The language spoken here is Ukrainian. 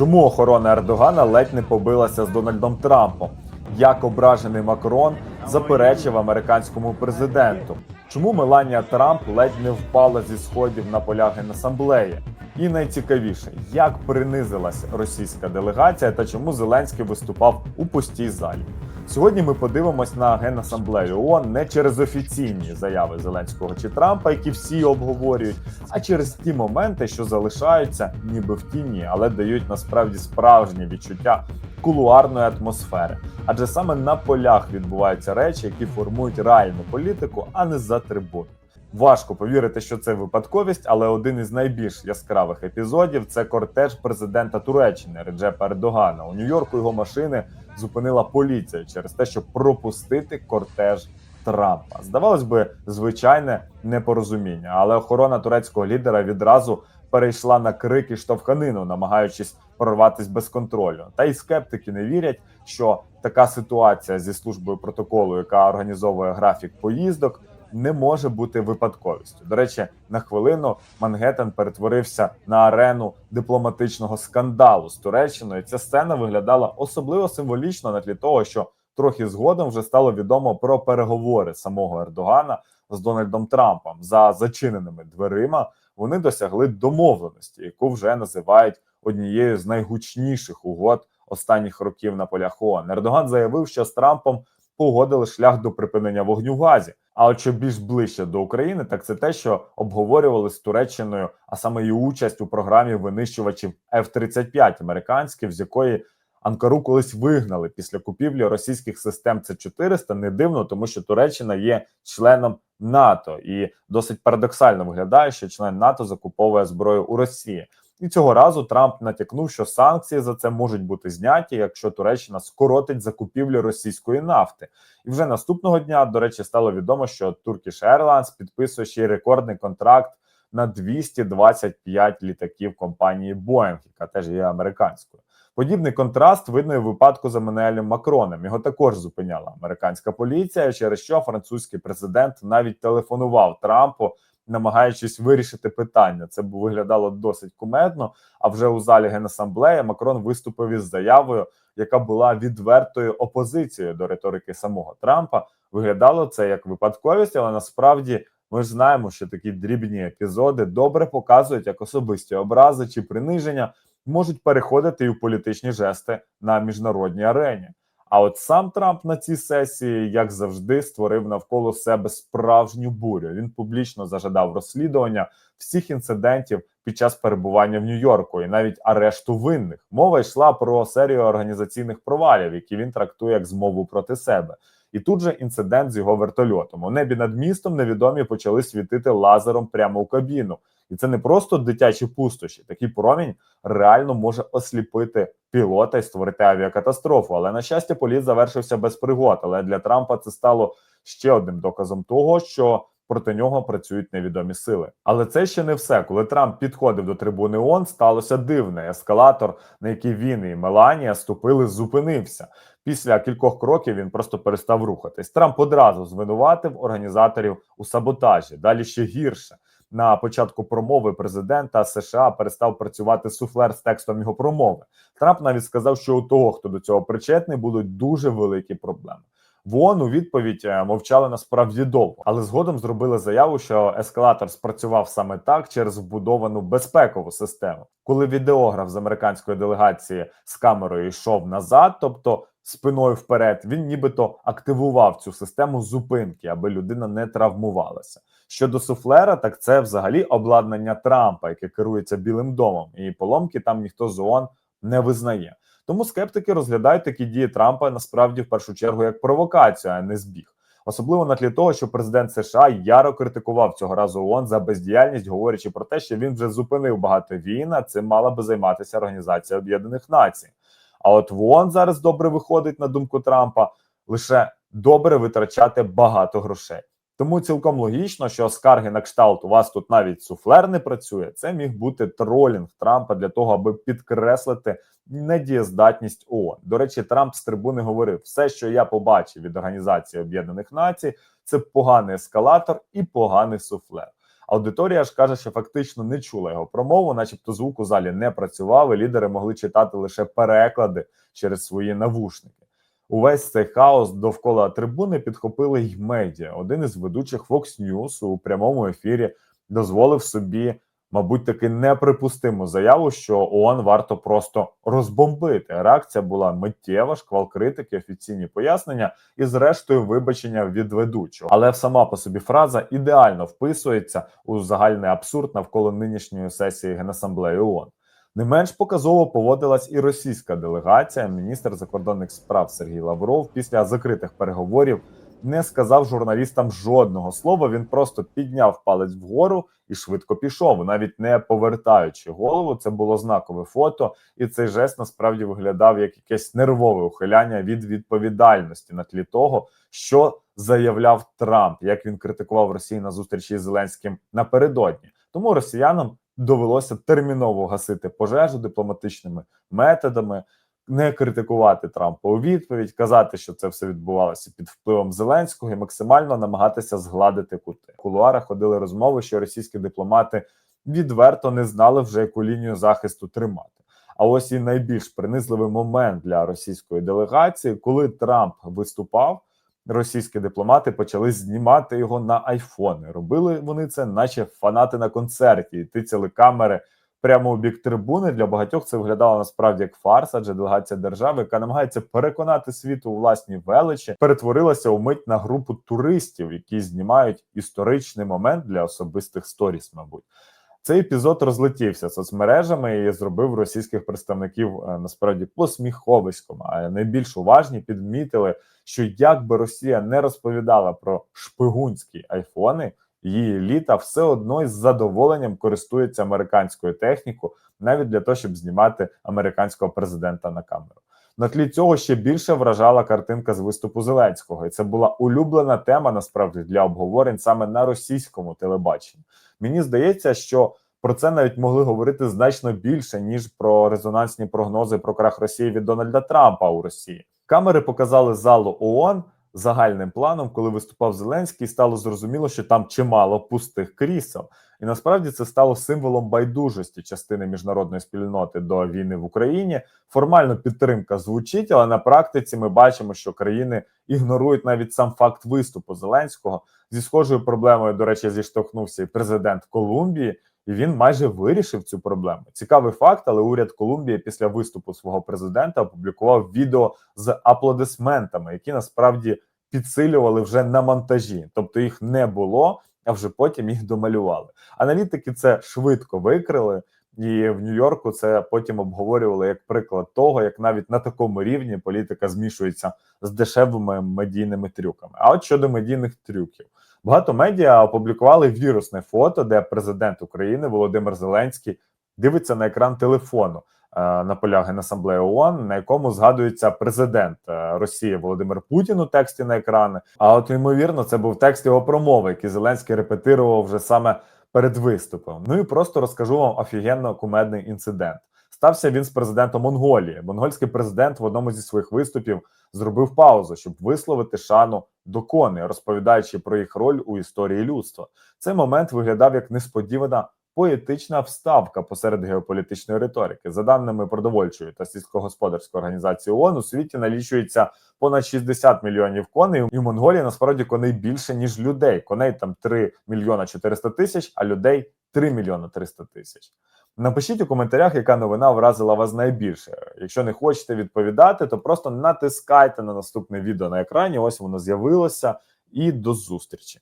Чому охорона Ердогана ледь не побилася з Дональдом Трампом? Як ображений Макрон заперечив американському президенту? Чому Меланія Трамп ледь не впала зі сходів на полях генасамблеї? І найцікавіше, як принизилась російська делегація та чому Зеленський виступав у пустій залі? Сьогодні ми подивимось на генасамблею ООН не через офіційні заяви Зеленського чи Трампа, які всі обговорюють, а через ті моменти, що залишаються ніби в тіні, але дають насправді справжнє відчуття кулуарної атмосфери. Адже саме на полях відбуваються речі, які формують реальну політику, а не за трибун. Важко повірити, що це випадковість, але один із найбільш яскравих епізодів це кортеж президента Туреччини Реджепа Ердогана. У Нью-Йорку його машини зупинила поліція через те, щоб пропустити кортеж Трампа. Здавалось би, звичайне непорозуміння, але охорона турецького лідера відразу перейшла на крик і штовханину, намагаючись прорватись без контролю. Та й скептики не вірять, що така ситуація зі службою протоколу, яка організовує графік поїздок, не може бути випадковістю. До речі, на хвилину Мангеттен перетворився на арену дипломатичного скандалу з Туреччиною. Ця сцена виглядала особливо символічно на тлі того, що трохи згодом вже стало відомо про переговори самого Ердогана з Дональдом Трампом за зачиненими дверима. Вони досягли домовленості, яку вже називають однією з найгучніших угод останніх років на полях ООН. Ердоган заявив, що з Трампом погодили шлях до припинення вогню в Газі. А от що більш ближче до України, так це те, що обговорювали з Туреччиною, а саме її участь у програмі винищувачів F-35 американських, з якої Анкару колись вигнали після купівлі російських систем С 400 Не дивно, тому що Туреччина є членом НАТО, і досить парадоксально виглядає, що член НАТО закуповує зброю у Росії. І цього разу Трамп натякнув, що санкції за це можуть бути зняті, якщо Туреччина скоротить закупівлю російської нафти. І вже наступного дня, до речі, стало відомо, що Turkish Airlines підписує ще й рекордний контракт на 225 літаків компанії Boeing, яка теж є американською. Подібний контраст видно і в випадку з Еммануелем Макроном. Його також зупиняла американська поліція, через що французький президент навіть телефонував Трампу, намагаючись вирішити питання. Це б виглядало досить кумедно. А вже у залі генасамблеї Макрон виступив із заявою, яка була відвертою опозицією до риторики самого Трампа. Виглядало це як випадковість, але насправді ми ж знаємо, що такі дрібні епізоди добре показують, як особисті образи чи приниження можуть переходити і у політичні жести на міжнародній арені. А от сам Трамп на цій сесії, як завжди, створив навколо себе справжню бурю. Він публічно зажадав розслідування всіх інцидентів під час перебування в Нью-Йорку і навіть арешту винних. Мова йшла про серію організаційних провалів, які він трактує як змову проти себе. І тут же інцидент з його вертольотом. У небі над містом невідомі почали світити лазером прямо у кабіну. І це не просто дитячі пустощі. Такий промінь реально може осліпити пілота і створити авіакатастрофу. Але на щастя, політ завершився без пригод. Але для Трампа це стало ще одним доказом того, що проти нього працюють невідомі сили. Але це ще не все. Коли Трамп підходив до трибуни ООН, сталося дивне. Ескалатор, на який він і Меланія ступили, зупинився. Після кількох кроків він просто перестав рухатись. Трамп одразу звинуватив організаторів у саботажі. Далі ще гірше. На початку промови президента США перестав працювати суфлер з текстом його промови. Трамп навіть сказав, що у того, хто до цього причетний, будуть дуже великі проблеми. В ООН у відповідь е, мовчали насправді довго, але згодом зробили заяву, що ескалатор спрацював саме так через вбудовану безпекову систему. Коли відеограф з американської делегації з камерою йшов назад, тобто спиною вперед, він нібито активував цю систему зупинки, аби людина не травмувалася. Щодо суфлера, так це взагалі обладнання Трампа, яке керується Білим домом, і поломки там ніхто з ООН не визнає. Тому скептики розглядають такі дії Трампа насправді в першу чергу як провокацію, а не збіг. Особливо на тлі того, що президент США яро критикував цього разу ООН за бездіяльність, говорячи про те, що він вже зупинив багато війн, а цим мала би займатися Організація Об'єднаних Націй. А от в ООН зараз добре виходить на думку Трампа лише добре витрачати багато грошей. Тому цілком логічно, що скарги на кшталт у вас тут навіть суфлер не працює. Це міг бути тролінг Трампа для того, аби підкреслити недієздатність ООН. До речі, Трамп з трибуни говорив: все, що я побачив від Організації Об'єднаних Націй, це поганий ескалатор і поганий суфлер. Аудиторія ж каже, що фактично не чула його промову, начебто звук у залі не працював, і лідери могли читати лише переклади через свої навушники. Увесь цей хаос довкола трибуни підхопили й медіа. Один із ведучих Fox News у прямому ефірі дозволив собі, мабуть, таки неприпустиму заяву, що ООН варто просто розбомбити. Реакція була миттєва, шквал критики, офіційні пояснення і, зрештою, вибачення від ведучого. Але сама по собі фраза ідеально вписується у загальний абсурд навколо нинішньої сесії Генасамблеї ООН. Не менш показово поводилась і російська делегація. Міністр закордонних справ Сергій Лавров після закритих переговорів не сказав журналістам жодного слова. Він просто підняв палець вгору і швидко пішов, навіть не повертаючи голову. Це було знакове фото, і цей жест насправді виглядав як якесь нервове ухиляння від відповідальності на тлі того, що заявляв Трамп, як він критикував Росію на зустрічі з Зеленським напередодні. Тому росіянам довелося терміново гасити пожежу дипломатичними методами, не критикувати Трампа у відповідь, казати, що це все відбувалося під впливом Зеленського, і максимально намагатися згладити кути. В кулуарах ходили розмови, що російські дипломати відверто не знали вже яку лінію захисту тримати. А ось і найбільш принизливий момент для російської делегації, коли Трамп виступав. Російські дипломати почали знімати його на айфони. Робили вони це, наче фанати на концерті, і тицяли камери прямо у бік трибуни. Для багатьох це виглядало насправді як фарс, адже делегація держави, яка намагається переконати світ у власній величі, перетворилася умить на групу туристів, які знімають історичний момент для особистих сторіс, мабуть. Цей епізод розлетівся соцмережами і зробив російських представників е, насправді посміховиськом. А найбільш уважні підмітили, що як би Росія не розповідала про шпигунські айфони, її еліта все одно із задоволенням користується американською технікою, навіть для того, щоб знімати американського президента на камеру. На тлі цього ще більше вражала картинка з виступу Зеленського, і це була улюблена тема насправді для обговорень саме на російському телебаченні. Мені здається, що про це навіть могли говорити значно більше ніж про резонансні прогнози про крах Росії від Дональда Трампа у Росії. Камери показали залу ООН загальним планом, коли виступав Зеленський, стало зрозуміло, що там чимало пустих крісел. І насправді це стало символом байдужості частини міжнародної спільноти до війни в Україні. Формально підтримка звучить, але на практиці ми бачимо, що країни ігнорують навіть сам факт виступу Зеленського. Зі схожою проблемою, до речі, зіштовхнувся і президент Колумбії, і він майже вирішив цю проблему. Цікавий факт, але уряд Колумбії після виступу свого президента опублікував відео з аплодисментами, які насправді підсилювали вже на монтажі, тобто їх не було, а вже потім їх домалювали. Аналітики це швидко викрили. І в Нью-Йорку це потім обговорювали як приклад того, як навіть на такому рівні політика змішується з дешевими медійними трюками. А от щодо медійних трюків, багато медіа опублікували вірусне фото, де президент України Володимир Зеленський дивиться на екран телефону е, на полях Генасамблеї ООН, на якому згадується президент е, Росії Володимир Путін у тексті на екрани. А от ймовірно, це був текст його промови, який Зеленський репетирував вже саме перед виступом. Ну і просто розкажу вам офігенно кумедний інцидент. Стався він з президентом Монголії. Монгольський президент в одному зі своїх виступів зробив паузу, щоб висловити шану до коней, розповідаючи про їх роль у історії людства. Цей момент виглядав як несподівана поетична вставка посеред геополітичної риторики. За даними продовольчої та сільськогосподарської організації ООН, у світі налічується понад 60 мільйонів коней. І в Монголії насправді коней більше ніж людей. Коней там 3 мільйона 400 тисяч, а людей 3 мільйона 300 тисяч. Напишіть у коментарях, яка новина вразила вас найбільше. Якщо не хочете відповідати, то просто натискайте на наступне відео на екрані. Ось воно з'явилося. І до зустрічі.